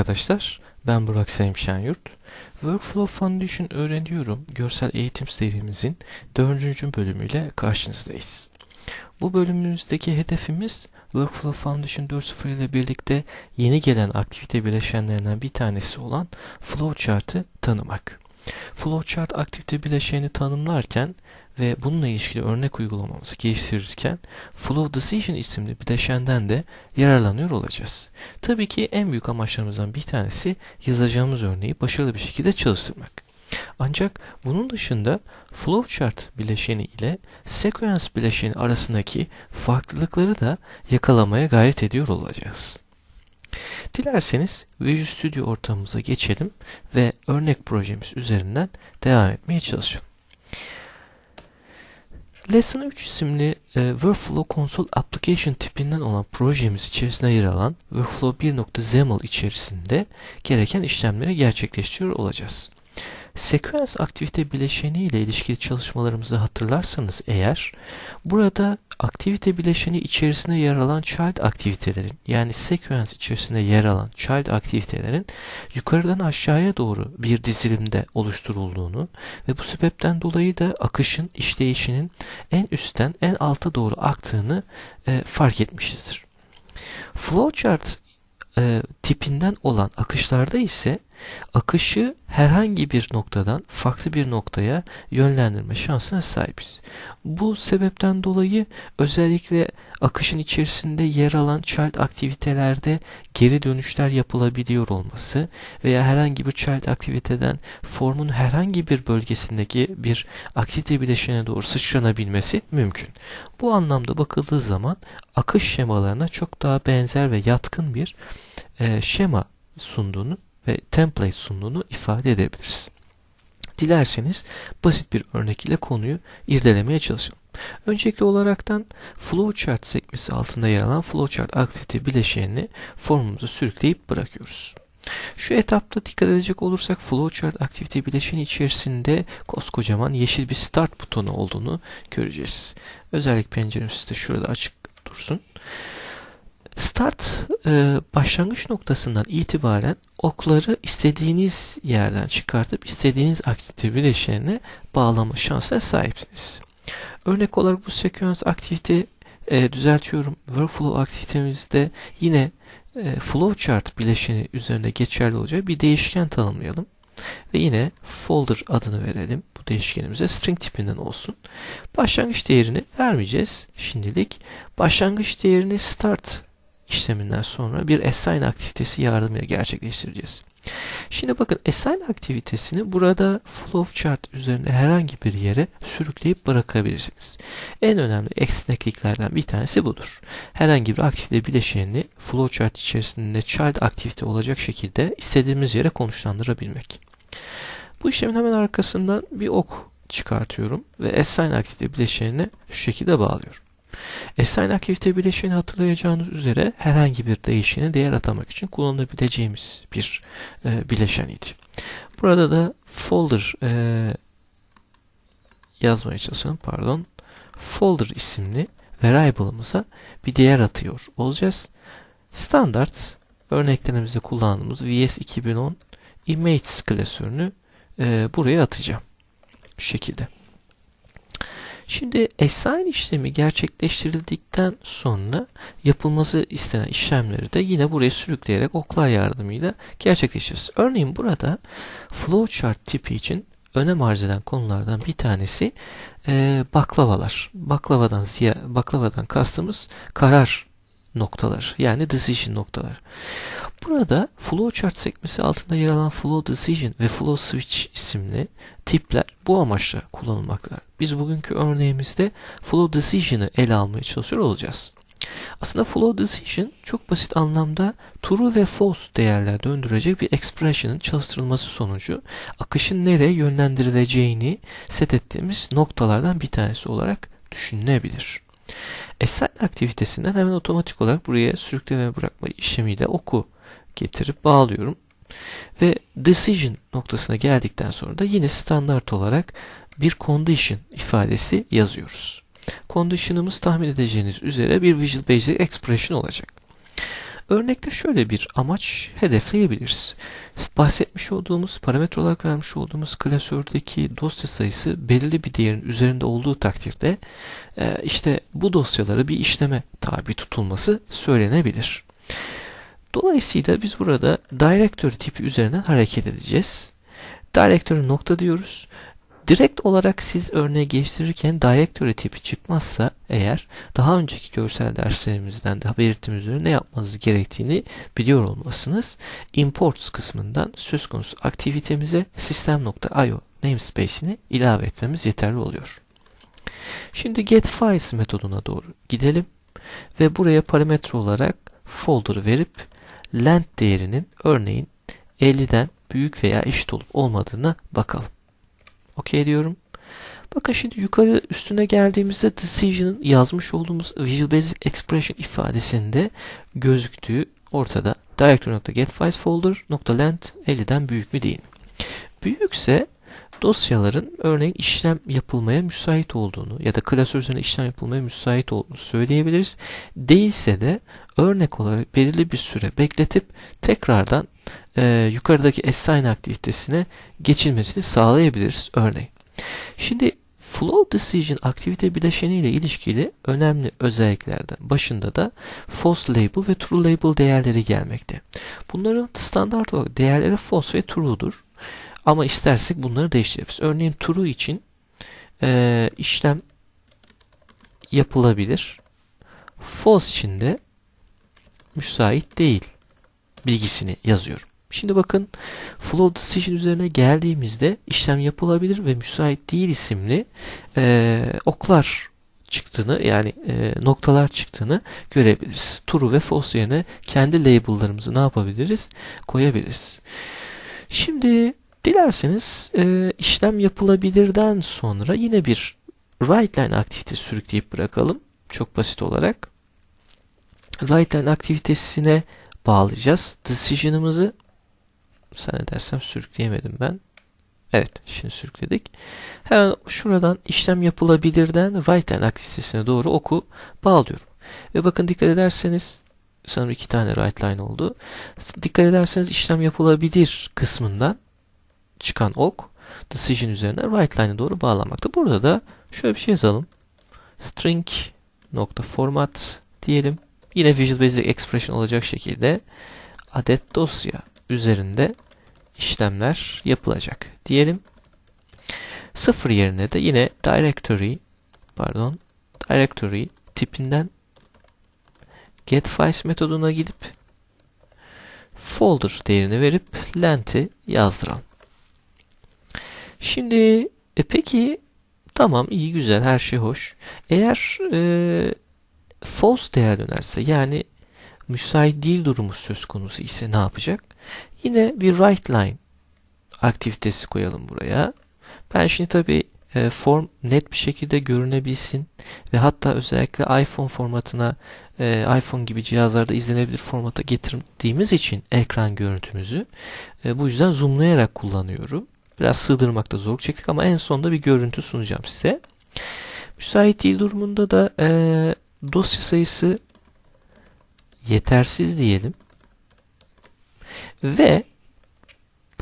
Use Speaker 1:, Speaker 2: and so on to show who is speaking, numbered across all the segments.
Speaker 1: Arkadaşlar, ben Burak Sayım Şenyurt. Workflow Foundation öğreniyorum görsel eğitim serimizin dördüncü bölümüyle karşınızdayız. Bu bölümümüzdeki hedefimiz Workflow Foundation 4.0 ile birlikte yeni gelen aktivite bileşenlerinden bir tanesi olan flowchart'ı tanımak. Flowchart aktivite bileşeni tanımlarken ve bununla ilişkili örnek uygulamamızı geliştirirken Flow Decision isimli bileşenden de yararlanıyor olacağız. Tabii ki en büyük amaçlarımızdan bir tanesi yazacağımız örneği başarılı bir şekilde çalıştırmak. Ancak bunun dışında flowchart bileşeni ile sequence bileşeni arasındaki farklılıkları da yakalamaya gayret ediyor olacağız. Dilerseniz Visual Studio ortamımıza geçelim ve örnek projemiz üzerinden devam etmeye çalışalım. Lesson 3 isimli e, Workflow Console Application tipinden olan projemiz içerisinde yer alan Workflow 1.xaml içerisinde gereken işlemleri gerçekleştiriyor olacağız. Sekans aktivite bileşeni ile ilişkili çalışmalarımızı hatırlarsanız eğer burada aktivite bileşeni içerisinde yer alan child aktivitelerin yani sequence içerisinde yer alan child aktivitelerin yukarıdan aşağıya doğru bir dizilimde oluşturulduğunu ve bu sebepten dolayı da akışın işleyişinin en üstten en alta doğru aktığını e, fark etmişizdir. Flowchart e, tipinden olan akışlarda ise akışı herhangi bir noktadan farklı bir noktaya yönlendirme şansına sahibiz. Bu sebepten dolayı özellikle akışın içerisinde yer alan child aktivitelerde geri dönüşler yapılabiliyor olması veya herhangi bir child aktiviteden formun herhangi bir bölgesindeki bir aktivite bileşene doğru sıçranabilmesi mümkün. Bu anlamda bakıldığı zaman akış şemalarına çok daha benzer ve yatkın bir e, şema sunduğunu ve template sunduğunu ifade edebiliriz. Dilerseniz basit bir örnek ile konuyu irdelemeye çalışalım. Öncelikli olaraktan flowchart sekmesi altında yer alan flowchart aktivite bileşenini formumuzu sürükleyip bırakıyoruz. Şu etapta dikkat edecek olursak flowchart aktivite bileşeni içerisinde koskocaman yeşil bir start butonu olduğunu göreceğiz. Özellik penceremiz de şurada açık dursun. Start e, başlangıç noktasından itibaren okları istediğiniz yerden çıkartıp istediğiniz aktivite bileşenine bağlama şansına sahipsiniz. Örnek olarak bu sekans aktivite e, düzeltiyorum. Workflow aktivitemizde yine e, flowchart bileşeni üzerinde geçerli olacak bir değişken tanımlayalım. Ve yine folder adını verelim. Bu değişkenimize string tipinden olsun. Başlangıç değerini vermeyeceğiz şimdilik. Başlangıç değerini start işleminden sonra bir assign aktivitesi yardımıyla gerçekleştireceğiz. Şimdi bakın assign aktivitesini burada flowchart üzerinde herhangi bir yere sürükleyip bırakabilirsiniz. En önemli esnekliklerden bir tanesi budur. Herhangi bir aktivite bileşenini flowchart içerisinde child aktivite olacak şekilde istediğimiz yere konuşlandırabilmek. Bu işlemin hemen arkasından bir ok çıkartıyorum ve assign aktivite bileşenine şu şekilde bağlıyorum. Assign aktivite bileşeni hatırlayacağınız üzere herhangi bir değişkeni değer atamak için kullanabileceğimiz bir e, bileşeniydi. Burada da folder e, yazmaya çalışalım. Pardon. Folder isimli variable'ımıza bir değer atıyor olacağız. Standart örneklerimizde kullandığımız VS 2010 image klasörünü e, buraya atacağım. Bu şekilde. Şimdi assign işlemi gerçekleştirildikten sonra yapılması istenen işlemleri de yine buraya sürükleyerek oklar yardımıyla gerçekleştiririz. Örneğin burada flowchart tipi için önem arz eden konulardan bir tanesi e, baklavalar. Baklavadan ziya, baklavadan kastımız karar noktalar yani decision noktalar. Burada flowchart sekmesi altında yer alan flow decision ve flow switch isimli tipler bu amaçla kullanılmaktadır. Biz bugünkü örneğimizde flow decision'ı ele almaya çalışıyor olacağız. Aslında flow decision çok basit anlamda true ve false değerler döndürecek bir expression'ın çalıştırılması sonucu akışın nereye yönlendirileceğini set ettiğimiz noktalardan bir tanesi olarak düşünülebilir. Assign aktivitesinden hemen otomatik olarak buraya sürükleme bırakma işlemiyle oku getirip bağlıyorum. Ve decision noktasına geldikten sonra da yine standart olarak bir condition ifadesi yazıyoruz. Condition'ımız tahmin edeceğiniz üzere bir Visual Basic Expression olacak. Örnekte şöyle bir amaç hedefleyebiliriz. Bahsetmiş olduğumuz, parametre olarak vermiş olduğumuz klasördeki dosya sayısı belirli bir değerin üzerinde olduğu takdirde e, işte bu dosyaları bir işleme tabi tutulması söylenebilir. Dolayısıyla biz burada directory tipi üzerinden hareket edeceğiz. Directory nokta diyoruz. Direkt olarak siz örneği geliştirirken directory tipi çıkmazsa eğer daha önceki görsel derslerimizden de belirttiğimiz üzere ne yapmanız gerektiğini biliyor olmalısınız. Imports kısmından söz konusu aktivitemize system.io namespace'ini ilave etmemiz yeterli oluyor. Şimdi getFiles metoduna doğru gidelim ve buraya parametre olarak folder verip length değerinin örneğin 50'den büyük veya eşit olup olmadığına bakalım. OK diyorum. Bakın şimdi yukarı üstüne geldiğimizde decision'ın yazmış olduğumuz Visual Basic Expression ifadesinde gözüktüğü ortada. Directory.getFiles folder.length 50'den büyük mü değil mi? Büyükse dosyaların örneğin işlem yapılmaya müsait olduğunu ya da klasör üzerine işlem yapılmaya müsait olduğunu söyleyebiliriz. Değilse de örnek olarak belirli bir süre bekletip tekrardan e, yukarıdaki assign aktivitesine geçilmesini sağlayabiliriz örneğin. Şimdi flow decision aktivite bileşeni ile ilişkili önemli özelliklerden başında da false label ve true label değerleri gelmekte. Bunların standart olarak değerleri false ve true'dur. Ama istersek bunları değiştirebiliriz. Örneğin true için e, işlem yapılabilir. False için de müsait değil bilgisini yazıyorum. Şimdi bakın flow decision üzerine geldiğimizde işlem yapılabilir ve müsait değil isimli e, oklar çıktığını yani e, noktalar çıktığını görebiliriz. True ve false yerine kendi label'larımızı ne yapabiliriz? Koyabiliriz. Şimdi dilerseniz e, işlem yapılabilirden sonra yine bir write line aktivitesi sürükleyip bırakalım. Çok basit olarak. Write line aktivitesine bağlayacağız decision'ımızı zannedersem sürükleyemedim ben. Evet şimdi sürükledik. Hemen şuradan işlem yapılabilirden write line aktivitesine doğru oku bağlıyorum. Ve bakın dikkat ederseniz sanırım iki tane write line oldu. Dikkat ederseniz işlem yapılabilir kısmından çıkan ok decision üzerine write line'e doğru bağlanmakta. Burada da şöyle bir şey yazalım. string nokta format diyelim. Yine Visual Basic Expression olacak şekilde adet dosya üzerinde işlemler yapılacak diyelim. Sıfır yerine de yine directory pardon directory tipinden getFiles metoduna gidip folder değerini verip length'i yazdıralım. Şimdi e peki tamam iyi güzel her şey hoş. Eğer e, false değer dönerse yani müsait değil durumu söz konusu ise ne yapacak? Yine bir write line aktivitesi koyalım buraya. Ben şimdi tabi e, form net bir şekilde görünebilsin ve hatta özellikle iPhone formatına e, iPhone gibi cihazlarda izlenebilir formata getirdiğimiz için ekran görüntümüzü e, bu yüzden zoomlayarak kullanıyorum. Biraz sığdırmakta zorluk çektik ama en sonunda bir görüntü sunacağım size. Müsait değil durumunda da e, dosya sayısı yetersiz diyelim. Ve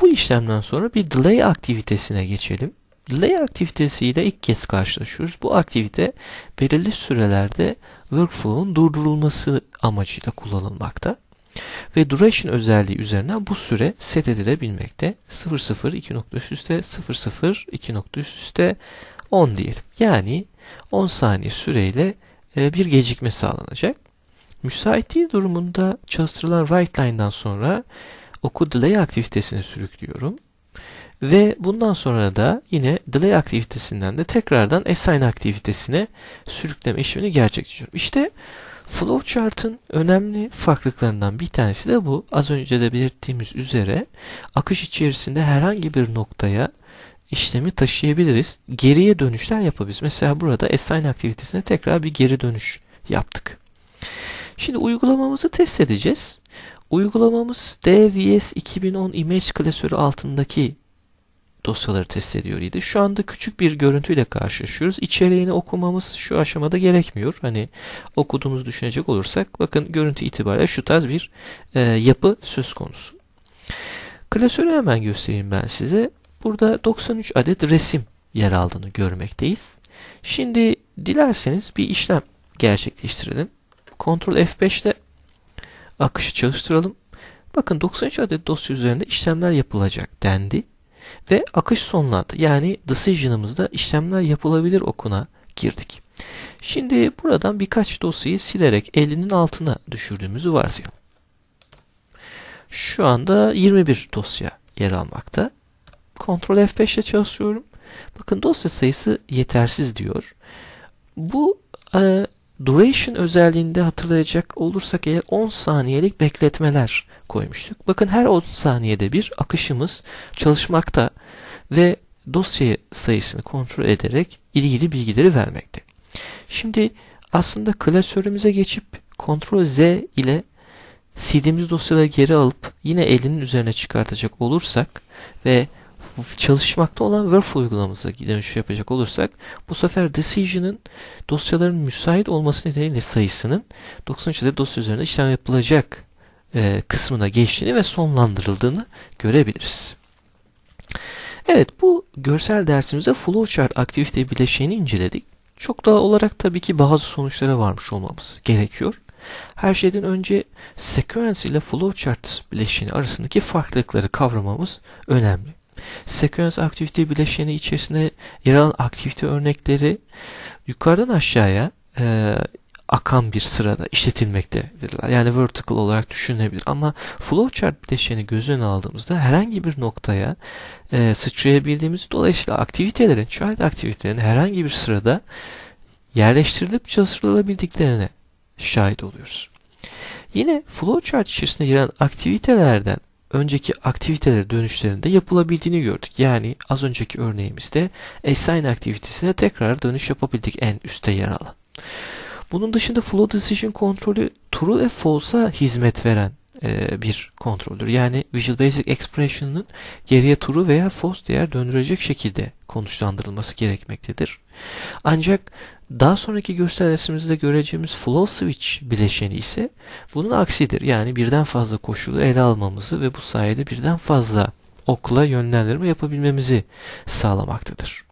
Speaker 1: bu işlemden sonra bir delay aktivitesine geçelim. Delay aktivitesiyle ilk kez karşılaşıyoruz. Bu aktivite belirli sürelerde workflow'un durdurulması amacıyla kullanılmakta. Ve duration özelliği üzerinden bu süre set edilebilmekte. 00 2 nokta üst üste 00 2 nokta üst üste 10 diyelim. Yani 10 saniye süreyle e, bir gecikme sağlanacak. Müsaitliği durumunda çalıştırılan write line'dan sonra oku delay aktivitesini sürüklüyorum. Ve bundan sonra da yine delay aktivitesinden de tekrardan assign aktivitesine sürükleme işlemini gerçekleştiriyorum. İşte flowchart'ın önemli farklılıklarından bir tanesi de bu. Az önce de belirttiğimiz üzere akış içerisinde herhangi bir noktaya işlemi taşıyabiliriz. Geriye dönüşler yapabiliriz. Mesela burada assign aktivitesine tekrar bir geri dönüş yaptık. Şimdi uygulamamızı test edeceğiz. Uygulamamız DVS 2010 image klasörü altındaki dosyaları test ediyor idi. Şu anda küçük bir görüntüyle karşılaşıyoruz. İçeriğini okumamız şu aşamada gerekmiyor. Hani okuduğumuzu düşünecek olursak bakın görüntü itibariyle şu tarz bir e, yapı söz konusu. Klasörü hemen göstereyim ben size. Burada 93 adet resim yer aldığını görmekteyiz. Şimdi dilerseniz bir işlem gerçekleştirelim. Ctrl F5 ile akışı çalıştıralım. Bakın 93 adet dosya üzerinde işlemler yapılacak dendi ve akış sonlandı. Yani decision'ımızda işlemler yapılabilir okuna girdik. Şimdi buradan birkaç dosyayı silerek 50'nin altına düşürdüğümüzü varsayalım. Şu anda 21 dosya yer almakta. Ctrl F5 ile çalışıyorum. Bakın dosya sayısı yetersiz diyor. Bu e, duration özelliğinde hatırlayacak olursak eğer 10 saniyelik bekletmeler koymuştuk. Bakın her 10 saniyede bir akışımız çalışmakta ve dosya sayısını kontrol ederek ilgili bilgileri vermekte. Şimdi aslında klasörümüze geçip Ctrl Z ile sildiğimiz dosyaları geri alıp yine elinin üzerine çıkartacak olursak ve çalışmakta olan workflow uygulamamıza dönüş yapacak olursak bu sefer decision'ın dosyaların müsait olması nedeniyle sayısının 93 adet dosya üzerinde işlem yapılacak e, kısmına geçtiğini ve sonlandırıldığını görebiliriz. Evet bu görsel dersimizde flowchart aktivite bileşeni inceledik. Çok daha olarak tabii ki bazı sonuçlara varmış olmamız gerekiyor. Her şeyden önce sequence ile flowchart bileşeni arasındaki farklılıkları kavramamız önemli. Sequence aktivite bileşeni içerisinde yer alan aktivite örnekleri yukarıdan aşağıya e, akan bir sırada işletilmektedirler. Yani vertical olarak düşünülebilir. Ama flowchart bileşeni göz önüne aldığımızda herhangi bir noktaya e, sıçrayabildiğimiz dolayısıyla aktivitelerin, child aktivitelerin herhangi bir sırada yerleştirilip çalıştırılabildiklerine şahit oluyoruz. Yine flowchart içerisinde yer alan aktivitelerden önceki aktiviteler dönüşlerinde yapılabildiğini gördük. Yani az önceki örneğimizde assign aktivitesine tekrar dönüş yapabildik en üstte yer alan. Bunun dışında flow decision kontrolü true ve false'a hizmet veren e, bir kontroldür. Yani Visual Basic Expression'ın geriye true veya false değer döndürecek şekilde konuşlandırılması gerekmektedir. Ancak daha sonraki göstergesimizde göreceğimiz flow switch bileşeni ise bunun aksidir. Yani birden fazla koşulu ele almamızı ve bu sayede birden fazla okla yönlendirme yapabilmemizi sağlamaktadır.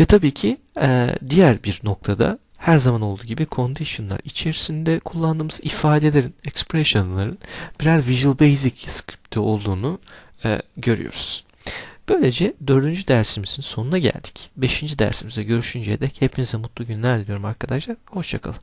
Speaker 1: Ve tabii ki e, diğer bir noktada her zaman olduğu gibi condition'lar içerisinde kullandığımız ifadelerin, expression'ların birer Visual Basic script'te olduğunu e, görüyoruz. Böylece dördüncü dersimizin sonuna geldik. Beşinci dersimizde görüşünceye dek hepinize mutlu günler diliyorum arkadaşlar. Hoşçakalın.